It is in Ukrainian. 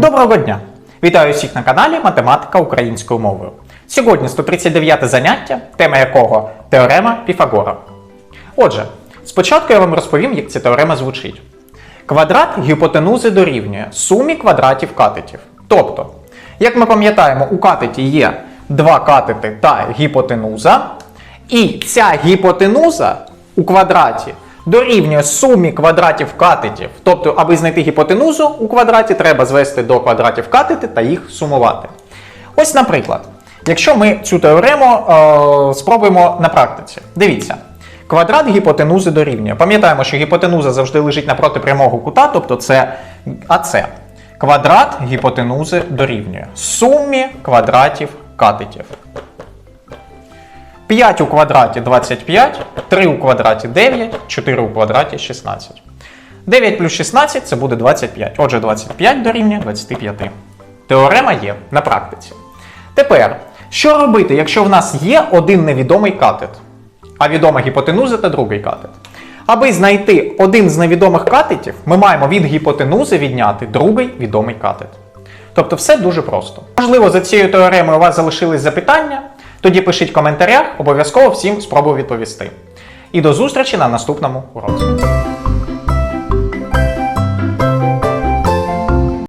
Доброго дня! Вітаю всіх на каналі Математика українською мовою. Сьогодні 139 заняття, тема якого теорема Піфагора. Отже, спочатку я вам розповім, як ця теорема звучить. Квадрат гіпотенузи дорівнює сумі квадратів катетів. Тобто, як ми пам'ятаємо, у катеті є два катети та гіпотенуза, і ця гіпотенуза у квадраті дорівнює сумі квадратів катетів. Тобто, аби знайти гіпотенузу у квадраті, треба звести до квадратів катети та їх сумувати. Ось, наприклад, якщо ми цю теорему е, спробуємо на практиці. Дивіться. Квадрат гіпотенузи дорівнює. Пам'ятаємо, що гіпотенуза завжди лежить напроти прямого кута, тобто це АЦ. Квадрат гіпотенузи дорівнює сумі квадратів катетів. 5 у квадраті 25, 3 у квадраті 9, 4 у квадраті 16. 9 плюс 16 це буде 25. Отже, 25 дорівнює 25. Теорема є на практиці. Тепер, що робити, якщо в нас є один невідомий катет, а відома гіпотенуза та другий катет? Аби знайти один з невідомих катетів, ми маємо від гіпотенузи відняти другий відомий катет. Тобто все дуже просто. Можливо, за цією теоремою у вас залишились запитання. Тоді пишіть в коментарях, обов'язково всім спробую відповісти. І до зустрічі на наступному уроці.